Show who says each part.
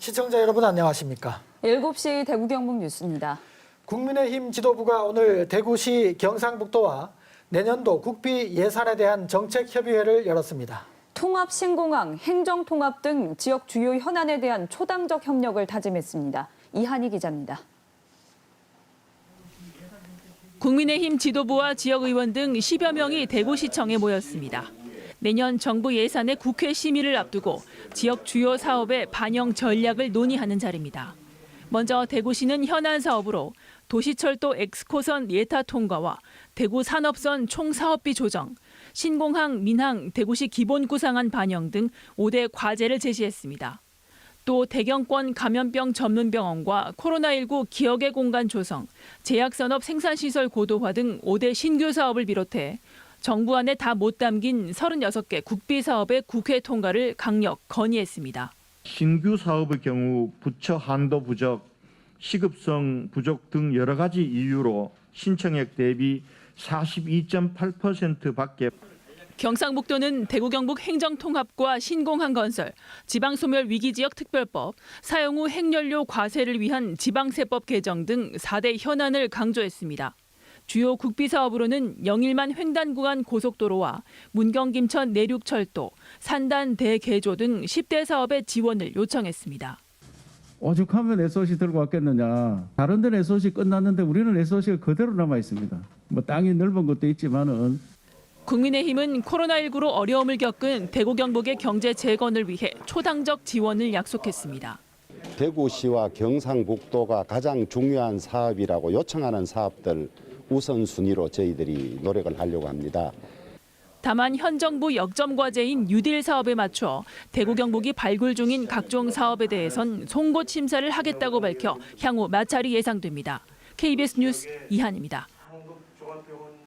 Speaker 1: 시청자 여러분 안녕하십니까?
Speaker 2: 7시 대구 경북 뉴스입니다.
Speaker 1: 국민의힘 지도부가 오늘 대구시 경상북도와 내년도 국비 예산에 대한 정책 협의회를 열었습니다.
Speaker 2: 통합 신공항, 행정 통합 등 지역 주요 현안에 대한 초당적 협력을 다짐했습니다. 이한희 기자입니다.
Speaker 3: 국민의힘 지도부와 지역 의원 등 10여 명이 대구시청에 모였습니다. 내년 정부 예산의 국회 심의를 앞두고 지역 주요 사업의 반영 전략을 논의하는 자리입니다. 먼저 대구시는 현안 사업으로 도시철도 엑스코선 예타 통과와 대구 산업선 총 사업비 조정, 신공항, 민항, 대구시 기본구상안 반영 등 5대 과제를 제시했습니다. 또 대경권 감염병 전문병원과 코로나19 기억의 공간 조성, 제약산업 생산시설 고도화 등 5대 신규 사업을 비롯해 정부 안에 다 못 담긴 36개 국비 사업의 국회 통과를 강력 건의했습니다.
Speaker 4: 신규 사업의 경우 부처 한도 부족, 시급성 부족 등 여러 가지 이유로 신청액 대비 42.8%밖에
Speaker 3: 경상북도는 대구 경북 행정통합과 신공항 건설, 지방소멸 위기지역 특별법, 사용 후 핵연료 과세를 위한 지방세법 개정 등 4대 현안을 강조했습니다. 주요 국비 사업으로는 영일만 횡단 구간 고속도로와 문경 김천 내륙철도, 산단 대개조 등 10대 사업의 지원을 요청했습니다.
Speaker 5: 오죽하면 SOC 들고 왔겠느냐. 다른 데는 SOC 끝났는데 우리는 SOC가 그대로 남아 있습니다. 뭐 땅이 넓은 것도 있지만은
Speaker 3: 국민의힘은 코로나19로 어려움을 겪은 대구 경북의 경제 재건을 위해 초당적 지원을 약속했습니다.
Speaker 6: 대구시와 경상북도가 가장 중요한 사업이라고 요청하는 사업들 우선순위로 저희들이 노력을 하려고 합니다.
Speaker 3: 다만 현 정부 역점 과제인 뉴딜 사업에 맞춰 대구 경북이 발굴 중인 각종 사업에 대해선 송곳 심사를 하겠다고 밝혀 향후 마찰이 예상됩니다. KBS 뉴스 이한입니다.